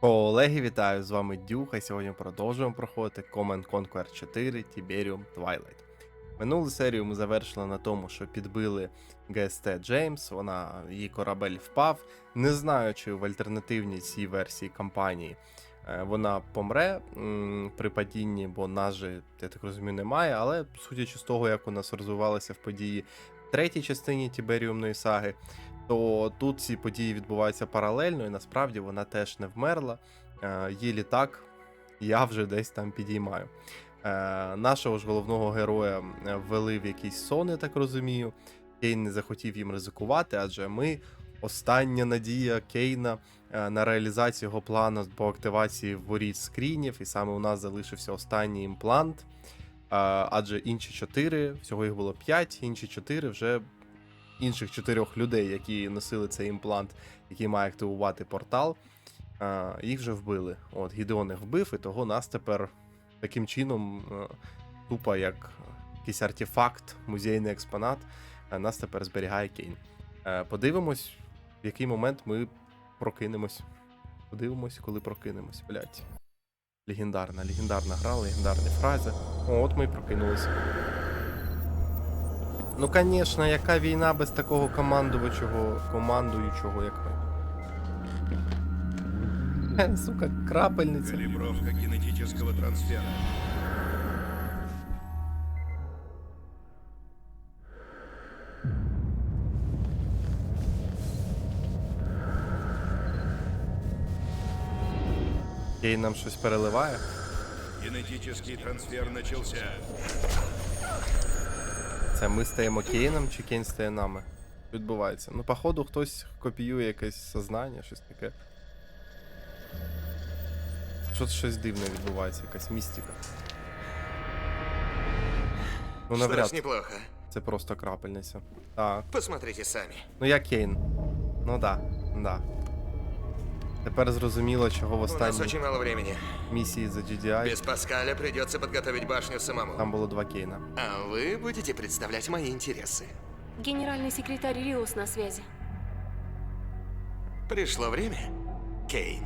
Колеги, вітаю! З вами Дюха. Сьогодні продовжуємо проходити Command Conquer 4 Tiberium Twilight. Минулу серію ми завершили на тому, що підбили ГСТ Джеймс, вона, її корабель впав. Не знаю, чи в альтернативній цій версії кампанії е, вона помре при падінні, бо нас же, я так розумію, немає. Але судячи з того, як у нас розвивалися в події третій частині Тіберіумної саги, то тут ці події відбуваються паралельно, і насправді вона теж не вмерла. Е, Її літак я вже десь там підіймаю. Е, Нашого ж головного героя е, ввели в якийсь сон, я так розумію. Кейн не захотів їм ризикувати, адже ми остання надія Кейна е, на реалізацію його плану по активації воріт скрінів, і саме у нас залишився останній імплант. Е, Адже інші чотири, всього їх було п'ять, інші чотири вже інших чотирьох людей, які носили цей імплант, який має активувати портал, їх вже вбили. От Гідеон їх вбив, і того нас тепер таким чином, е, тупо як якийсь артефакт, музейний експонат, е, нас тепер зберігає Кейн. Е, Подивимось, в який момент ми прокинемось. Подивимось, коли прокинемось, блять. Легендарна, легендарна гра, легендарні фрази. От ми і прокинулися. Ну, звісно, яка війна без такого командувачого, командуючого, як ми. Е, Сука, крапельниця. Калибровка кинетического трансфера. Кей нам щось переливає. Кинетический трансфер начался. Це ми стаємо Кейном чи Кейн стає нами? Відбувається. Ну, походу, хтось копіює якесь сознання, щось таке. Щось щось дивне відбувається, якась містика. Ну, Что навряд ж, неплохо. це просто крапельниця. Так. Посмотрите сами. Ну я Кейн. Ну да, да. Тепер зрозуміло, чого в У нас останній очень мало времени. місії за GDI Без Паскаля придется подготовить башню самому. там було два Кейна. А вы будете представлять мои интересы. Генеральный секретарь Риус на связи. Пришло время, Кейн.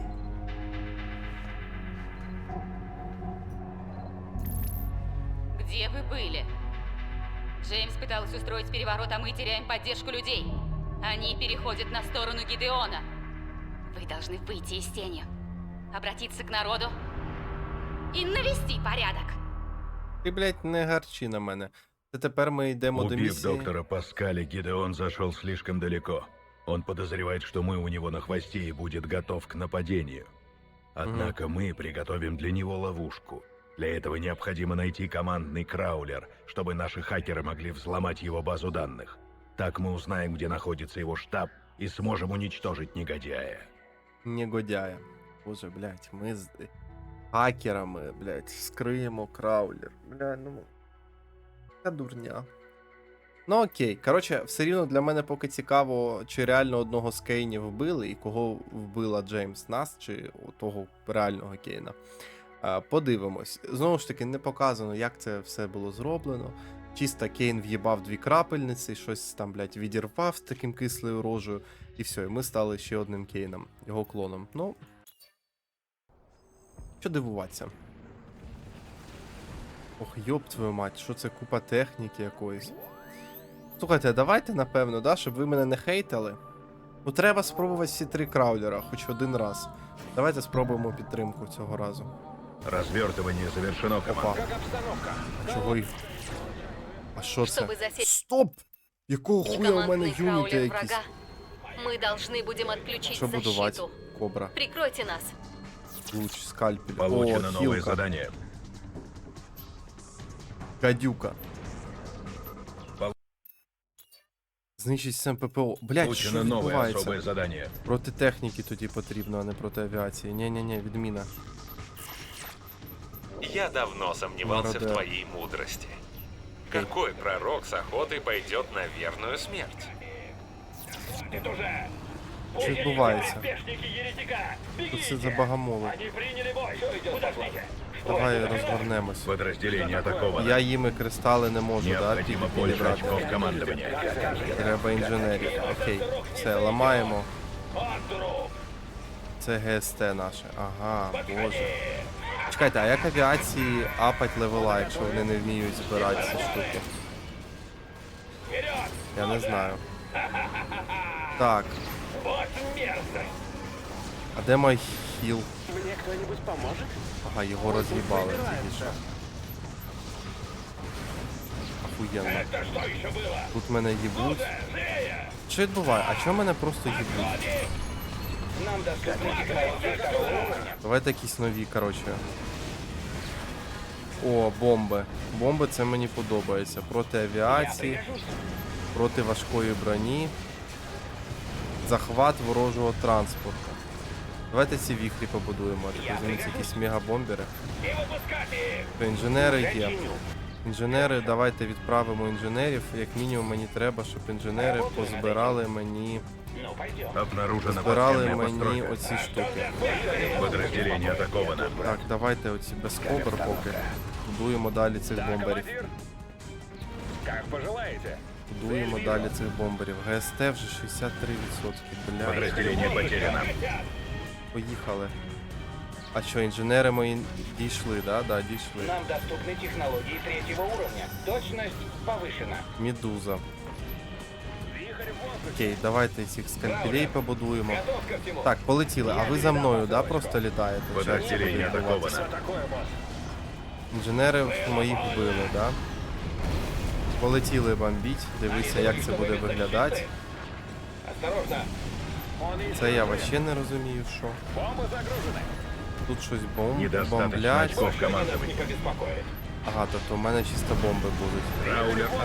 Где вы были? Джеймс пытался устроить переворот, а мы теряем поддержку людей. Они переходят на сторону Гидеона. Вы должны выйти из тени, обратиться к народу и навести порядок. Ти, блядь, не гарчи на мене. Це тепер ми йдемо до Убив місії. доктора Паскаля, Гидеон зашел слишком далеко. Он подозревает, что мы у него на хвосте и будет готов к нападению. Однако мы приготовим для него ловушку. Для этого необходимо найти командный краулер, чтобы наши хакеры могли взломать его базу данных. Так мы узнаем, где находится его штаб, и сможем уничтожить негодяя. Негодяя. Боже, блядь, ми з хакерами, блядь, скриємо краулер. Бля, ну. Та дурня. Ну окей. Коротше, все рівно для мене поки цікаво, чи реально одного з Кейнів вбили, і кого вбила Джеймс Нас, чи того реального Кейна. Подивимось. Знову ж таки, не показано, як це все було зроблено. Чисто Кейн в'їбав дві крапельниці, щось там, блядь, відірвав з таким кислою рожею, і все, і ми стали ще одним Кейном, його клоном. Ну. Що дивуватися? Ох, йоб твою мать, що це купа техніки якоїсь. Слухайте, давайте, напевно, да, щоб ви мене не хейтали. Ну треба спробувати всі три краулера, хоч один раз. Давайте спробуємо підтримку цього разу. Развертывание завершено, Опа. чого їх? А що це? Чтобы засечь Стоп! Якого хуя у мене командный юніти краулер якісь? врага, мы должны будем отключить Що будувати? защиту. Кобра. Прикройте нас. Луч, скальпель. Получено О, новое хілка. задание. Гадюка. Пол- Знищить сам ППО. Блять, Получено що новое відбувається? особое задание. Проти техніки тоді потрібно, а не проти авіації. Ні-ні-ні, відміна. Я давно сомневался Мародер. в твоей мудрости. Какой пророк с охотой пойдет на верную смерть? Що відбувається? Тут все за богомоли. Давай розгорнемось. Подразделение атаковано. Я їми кристали не можу, да, Необходимо больше підібрати. очков командования. Треба інженерів. Окей. Все, ламаємо. Це ГСТ наше. Ага, боже. Чекайте, а як авіації апать левела, якщо вони не вміють збирати ці штуки? Я не знаю. Так. А де мой хіл? Мне кто-нибудь поможет? Ага, його роз'їбали тільки що. Охуєнно. Тут мене їбуть. Що відбуває? А чого мене просто їбуть? Нам технологии. Давайте якісь нові, коротше. О, бомби. Бомби це мені подобається. Проти авіації, проти важкої броні. Захват ворожого транспорту. Давайте ці віхрі побудуємо. Так розуміється, якісь мегабомбери. Інженери є. Інженери, давайте відправимо інженерів. Як мінімум мені треба, щоб інженери позбирали мені. Збирали мені оці штуки. Подразделение атаковано. Так, давайте оці без кобр поки. Будуємо далі цих бомберів. Как пожелаете. Будуємо далі цих бомберів. ГСТ вже 63%. Бля, Подразделение потеряно. поїхали. А що, інженери мої дійшли, да? Да, дійшли. Нам доступны технологии третьего уровня. Точность повышена. Медуза. Вихрь в воздухе. Окей, давайте цих скальпелей побудуємо. Готов ко всему. Так, полетіли. А ви за мною, да, просто літаєте? Чи як це буде Подразделение відбуватися? атаковано. Что такое, босс? Інженери моїх вбили, да? Полетіли бомбіть. Дивися, як це буде виглядати. Осторожно. Он ищет Це я оружие. вообще не розумію, що. Бомбы загружены. Тут щось бомб, Недостаточно бомблять. Ага, тобто у мене чисто бомби будуть.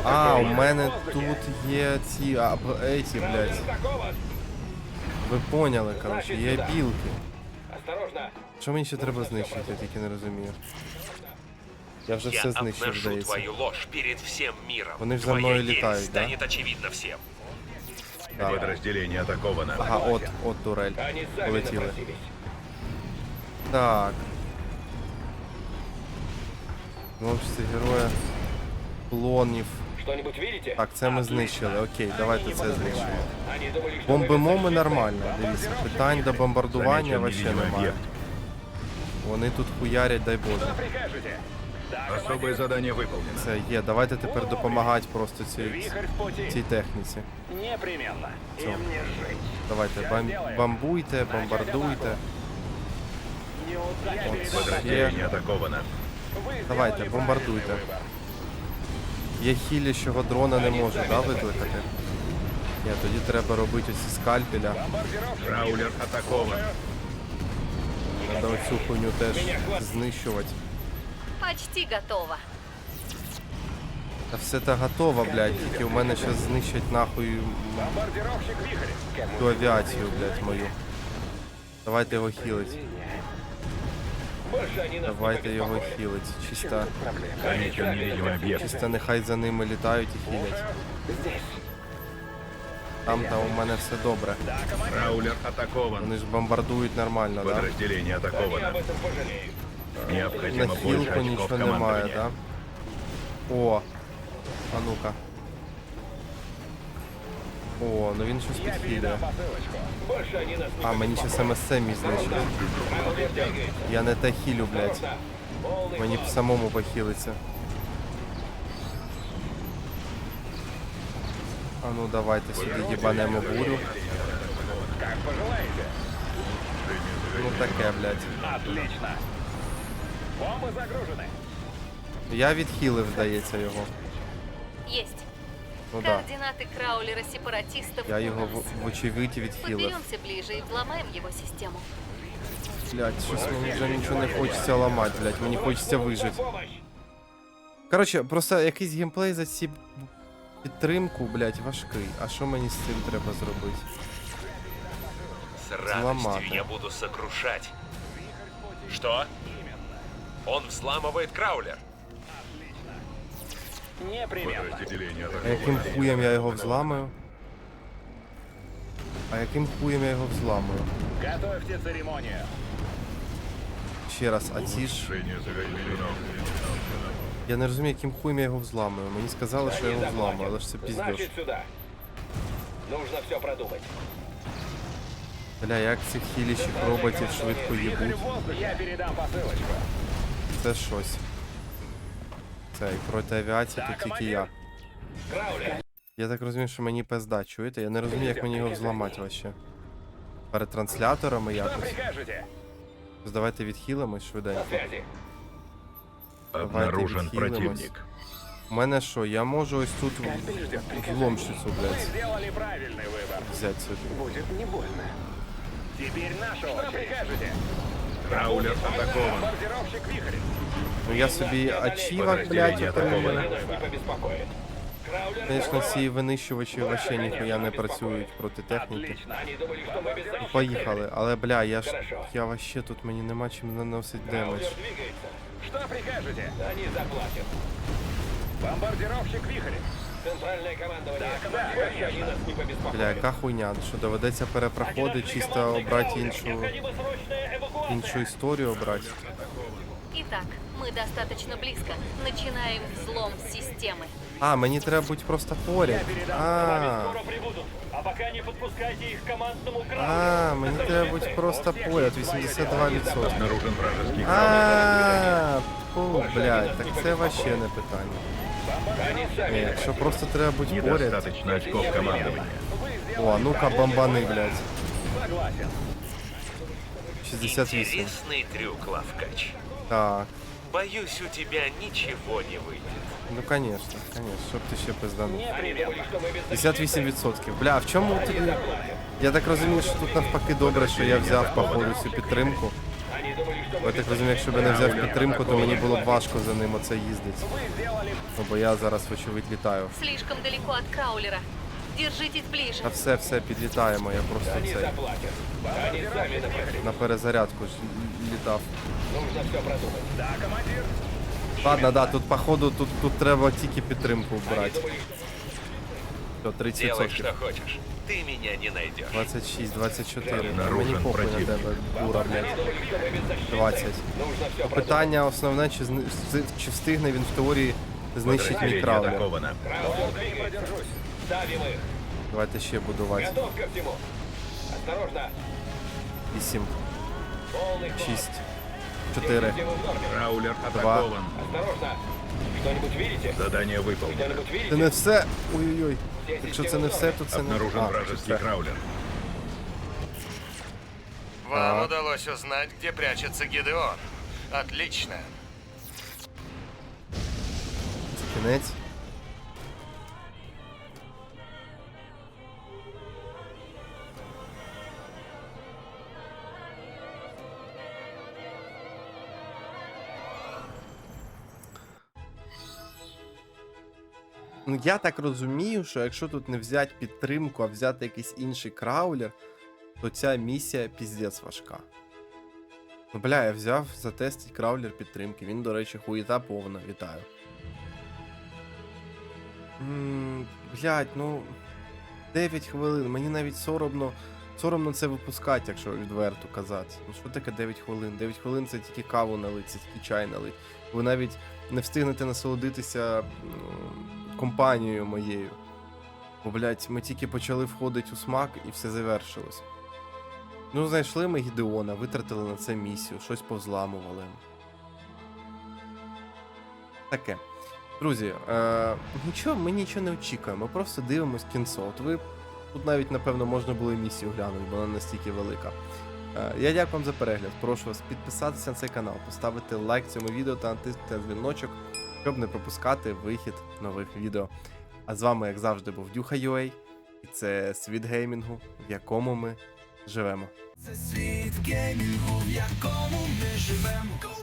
А, у мене тут є ці а, б- еті, блядь. Ви поняли, коротше, є білки. Осторожно. Що мені ще треба знищити, я тільки не розумію. Я вже все знищив, здається. Вони ж за мною літають, да? всем. Да. Атаковано. Ага, от, от турель. Полетіли. напросились. Так. Мовчці героя. Клонів. Что-нибудь видите? Так, це ми знищили. Окей, давайте це знищимо. Они думали, что Бомби мы моми защитили. нормально. Дивіться, питань до бомбардування Замечен вообще невидимый немає. объект. Вони тут хуярять, дай Боже. Что прикажете? Да, Особое задание выполнено. Це є. Давайте тепер допомагати просто цій, Вихрь в пути. цій техніці. Непременно. Им не жить. Давайте бом... бомбуйте, бомбардуйте. Неудачный Вот. дозор. Подразделение атаковано. Вы Давайте, сделали бомбардуйте. правильный выбор. Я хіліщого дрона не можу, да, викликати? Ні, тоді треба робити оці скальпеля. Бомбардировщик. Раулер атакован. Треба оцю хуйню теж знищувати. Почти готово. Та все це готово, блядь, тільки у мене зараз знищать нахуй м, Бомбардировщик Вихрь. Кому ту авіацію, блядь, мою. Давайте його хілить. Давайте його побеспокоят. хілить. Чисто, Проблема. Замечен невидимый объект. чисто нехай за ними літають і хілять. Здесь. Там та у мене все добре. Раулер атакован. Вони ж бомбардують нормально, да? Подразделение Они атаковано. об этом пожалеют. На Необходимо больше хілку очков нічого немає, командования. да? О, а ну-ка. О, ну він щось Я передам підхилює. посылочку. Больше они нас не А, мені ще МСЦ мій знищили. Раулер двигается. Я не те хілю, блядь. Осторожно. Полный Мені б ход. самому похилиться. А ну давайте сюди їбанемо бурю. Как пожелаете. Ну таке, блядь. Отлично. Бомбы загружены. Я відхилив, здається, його. Есть. Ну да. Координаты краулера-сепаратистов Я його в- вочевидь відхилив. Подберемся ближе и взломаем его систему. Блядь, щось мені вже нічого не хочеться ламати, блядь, мені хочеться вижити. Коротше, просто якийсь геймплей за ці підтримку, блядь, важкий. А що мені з цим треба зробити? С радостью я буду сокрушать. Что? Он взламывает краулер. А яким хуєм я його взламую? А яким хуєм я його взламую? Готовьте церемонию. Ще раз, а ці ж. Я не розумію, яким хуєм я його взламую. Мені сказали, що я його взламую, але ж це піздеж. Нужно все продумать. Бля, як цих хіліщих роботів швидко їбуть. Я передам посылочку. Це щось Це і проти авіації тут тільки я. Краулер, Я так розумію, що мені пизда, чуєте? Я не розумію, як мені його взламати вообще. Перед трансляторами что якось. прикажете? Ось Давайте відхилимось На швиденько. связи. Обнаружен відхилимось. противник. У мене що, я можу ось тут Костель ждет приказа. взломщицю, Вы блядь, сделали правильный выбор. взяти собі. Будет не больно. Теперь наша Что Краулер атакован. Ну я собі ачівак, блядь, отримую. Звісно, ці винищувачі вообще ніхуя не працюють проти техніки. Поїхали, але бля, я ж. Я вообще тут мені нема чим наносить демедж. Что прикажете? Они заплатят. Бомбардировщик вихрь. Центральное командование. Так, да, они нас не побеспокоят. Бля, яка хуйня, що доведеться перепроходити, чисто обрати іншу, іншу історію обрати. Итак, мы достаточно близко. Начинаем взлом системы. А, мені треба бути просто поряд. А, прибудут. А пока не подпускайте их к командному а, мені треба бути просто поряд, 82%. Обнаружен вражеский. А, фу, блядь, так це вообще не питання. Ні, якщо просто треба бути поряд. Недостаточно очков командования. О, а ну-ка, бомбани, блядь. Согласен. 68. Интересный трюк, Лавкач. Так, Боюсь, у тебя ничего не выйдет. ну конечно, конечно, щоб ти ще пизданув. Они думали, что мы беззащитны. 58%. Бля, а в чому тобі? Я так розумію, що тут навпаки добре, що я взяв походу цю підтримку. Я так розумію, якщо б я не взяв підтримку, то мені було б важко за ним оце їздити. Ну бо я зараз, вочевидь, літаю. Слишком далеко от краулера. Держитесь ближе. Та все, все, підлітаємо, я просто напросили. на перезарядку ж літав. Нужно все продумать. Да, командир. Ладно, да, тут походу тут, тут треба тільки підтримку брати. Все, 30%. Делай, что хочешь Ты меня не найдешь. 26, 24. Мені Обнаружен похуй на противник. тебе, дура, блядь. что мы беззащитны. 20. Нужно все продумать. Питання основне, чи, зни- з- чи встигне він в теорії знищити мій Подразделение краулер. атаковано. Краулер, не продержусь. Ставим их. Давайте ще будувати. Готов ко всему. Осторожно. 8, Полный ход. 6, 4, Держите его в норме. Краулер Два. атакован. Осторожно. Что-нибудь видите? Задание выполнено. Что-нибудь Це видите? не все. Ой-ой-ой. Якщо це не все, то це не Обнаружен А, вражеский все. краулер. Вам удалось узнать, где прячется Гидеон. Отлично. Це кінець. Ну, я так розумію, що якщо тут не взяти підтримку, а взяти якийсь інший краулер, то ця місія піздець важка. Ну, бля, я взяв затестить краулер підтримки. Він, до речі, хуєта повна, вітаю. М, Блядь, ну. 9 хвилин. Мені навіть соромно. Соромно це випускати, якщо відверто казати. Ну що таке 9 хвилин? 9 хвилин це тільки каву налить, це тільки чай налить. Ви навіть не встигнете насолодитися м, компанією моєю. Бо, блядь, ми тільки почали входити у смак і все завершилось. Ну, знайшли ми Гідеона, витратили на це місію, щось повзламували. Таке. Друзі, е, нічого, ми нічого не очікуємо, ми просто дивимось кінцо. От ви тут навіть, напевно, можна було і місію глянути, бо вона настільки велика. Е, я дякую вам за перегляд. Прошу вас підписатися на цей канал, поставити лайк цьому відео та натиснути на дзвіночок, щоб не пропускати вихід нових відео. А з вами, як завжди, був Дюха UA, і це світ геймінгу, в якому ми живемо. Це світ геймінгу, в якому. Ми живемо.